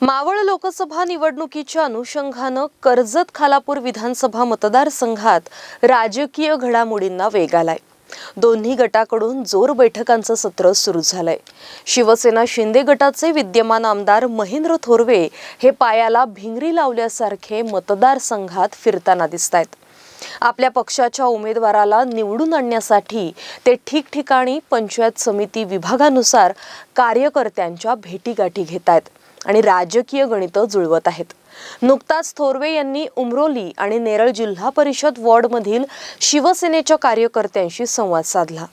मावळ लोकसभा निवडणुकीच्या अनुषंगानं कर्जत खालापूर विधानसभा मतदारसंघात राजकीय घडामोडींना वेग आलाय. दोन्ही गटाकडून जोर बैठकांचं सत्र सुरू झालंय. शिवसेना शिंदे गटाचे विद्यमान आमदार महेंद्र थोरवे हे पायाला भिंगरी लावल्यासारखे मतदारसंघात फिरताना दिसत आहेत आपल्या पक्षाच्या उमेदवाराला निवडून आणण्यासाठी ते ठिकठिकाणी पंचायत समिती विभागानुसार कार्यकर्त्यांच्या भेटीगाठी घेत आहेत आणि राजकीय गणितं जुळवत आहेत. नुकताच थोरवे यांनी उमरोली आणि नेरळ जिल्हा परिषद वॉर्डमधील शिवसेनेच्या कार्यकर्त्यांशी संवाद साधला.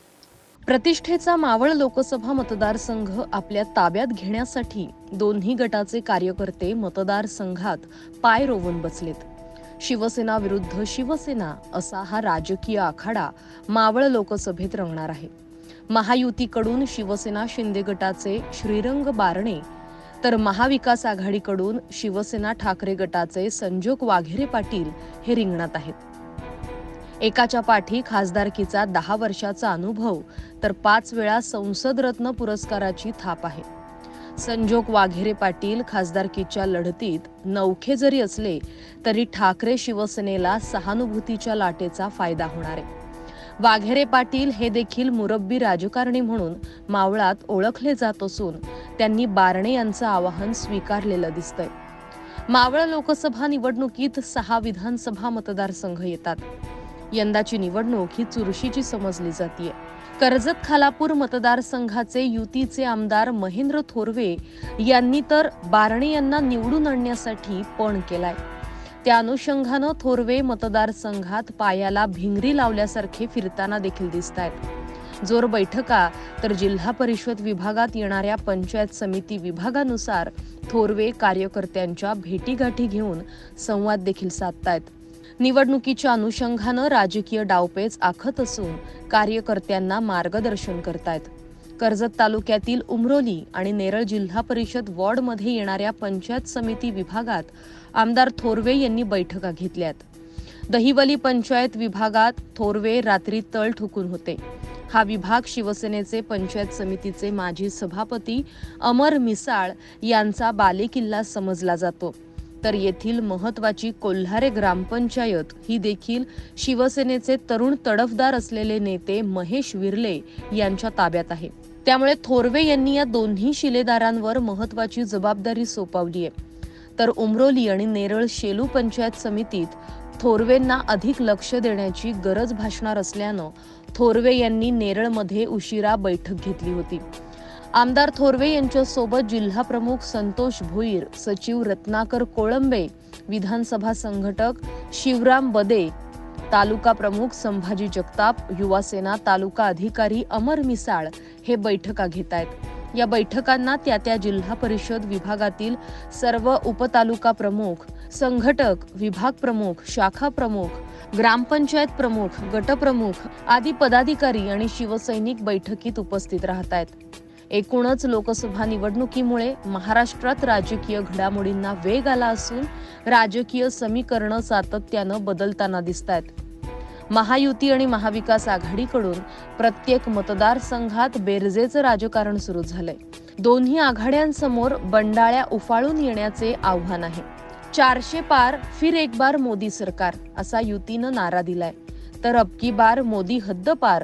प्रतिष्ठेचा मावळ लोकसभा मतदारसंघ आपल्या ताब्यात घेण्यासाठी दोन्ही गटाचे कार्यकर्ते मतदारसंघात पाय रोवून बसलेत. शिवसेना विरुद्ध शिवसेना असा हा राजकीय आखाडा मावळ लोकसभेत रंगणार आहे. महायुतीकडून शिवसेना शिंदे गटाचे श्रीरंग बारणे तर महाविकास आघाडीकडून शिवसेना ठाकरे गटाचे संजोग वाघेरे पाटील हे रिंगणात आहेत. एकाच्या पाठी खासदारकीचा दहा वर्षाचा अनुभव तर पाच वेळा संसद रत्न पुरस्काराची थाप आहे. संजोग वाघेरे पाटील खासदारकीच्या लढतीत नौखे जरी असले तरी ठाकरे शिवसेनेला सहानुभूतीच्या लाटेचा फायदा होणार आहे. वाघेरे पाटील हे देखील मुरब्बी राजकारणी म्हणून मावळात ओळखले जात असून त्यांनी बारणे यांचं आवाहन स्वीकारलेलं दिसतंय. मावळ लोकसभा निवडणुकीत सहा विधानसभा मतदारसंघ येतात. यंदाची निवडणूक ही चुरशीची समजली जातीय. कर्जत खालापूर मतदारसंघाचे युतीचे आमदार महेंद्र थोरवे यांनी तर बारणे यांना निवडून आणण्यासाठी पण केलाय. त्या अनुषंगानं थोरवे मतदारसंघात पायाला भिंगरी लावल्यासारखे फिरताना देखील दिसत आहेत जोर बैठका तर जिल्हा परिषद विभागात येणाऱ्या पंचायत समिती विभागानुसार थोरवे कार्यकर्त्यांच्या भेटीगाठी घेऊन संवाद देखील साधतायत. निवडणुकीच्या अनुषंगानं राजकीय डावपेच आखत असून कार्यकर्त्यांना मार्गदर्शन करतायत. कर्जत तालुक्यातील उमरोली आणि नेरळ जिल्हा परिषद वॉर्डमध्ये येणाऱ्या पंचायत समिती विभागात आमदार थोरवे यांनी बैठका घेतल्यात. दहिवली पंचायत विभागात थोरवे रात्री तळ ठुकून होते. हा विभाग शिवसेनेचे पंचायत समितीचे माजी सभापती अमर मिसाळ यांचा बालेकिल्ला समजला जातो. तर येथील महत्वाची कोल्हारे ग्रामपंचायत ही देखील शिवसेनेचे तरुण तडफदार असलेले नेते महेश विर्ले यांच्या ताब्यात आहे. त्यामुळे थोरवे यांनी या दोन्ही शिलेदारांवर महत्वाची जबाबदारी सोपवली आहे. तर उमरोली आणि नेरळ शेलू पंचायत समितीत थोरवेंना अधिक लक्ष देण्याची गरज भासणार असल्यानं थोरवे यांनी नेरळमध्ये उशिरा बैठक घेतली होती. आमदार थोरवे यांच्यासोबत जिल्हा प्रमुख संतोष भोईर सचिव रत्नाकर कोळंबे विधानसभा संघटक शिवराम बदे तालुका प्रमुख संभाजी जगताप युवा सेना तालुका अधिकारी अमर मिसाळ हे बैठका घेत आहेत. या बैठकांना त्या त्या जिल्हा परिषद विभागातील सर्व उपतालुका प्रमुख संघटक विभाग प्रमुख शाखा प्रमुख ग्रामपंचायत प्रमुख गटप्रमुख आदी पदाधिकारी आणि शिवसैनिक बैठकीत उपस्थित राहत आहेत एकूणच लोकसभा निवडणुकीमुळे महाराष्ट्रात राजकीय घडामोडींना वेग आला असून राजकीय समीकरणं सातत्यानं बदलताना दिसत आहेत महायुती आणि महाविकास आघाडीकडून प्रत्येक मतदारसंघात बेरजेचं राजकारण सुरू झालंय. दोन्ही आघाड्यांसमोर बंडाळ्या उफाळून येण्याचे आव्हान आहे. चारशे पार फिर एक बार मोदी सरकार असा युतीनं नारा दिलाय. तर अबकी बार मोदी हद्द पार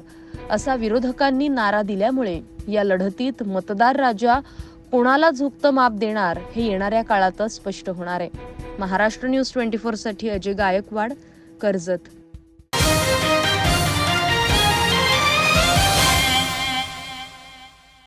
असा विरोधकांनी नारा दिल्यामुळे या लढतीत मतदार राजा कोणाला झुकतं माप देणार हे येणाऱ्या काळातच स्पष्ट होणार आहे. महाराष्ट्र न्यूज ट्वेंटी फोरसाठी अजय गायकवाड कर्जत.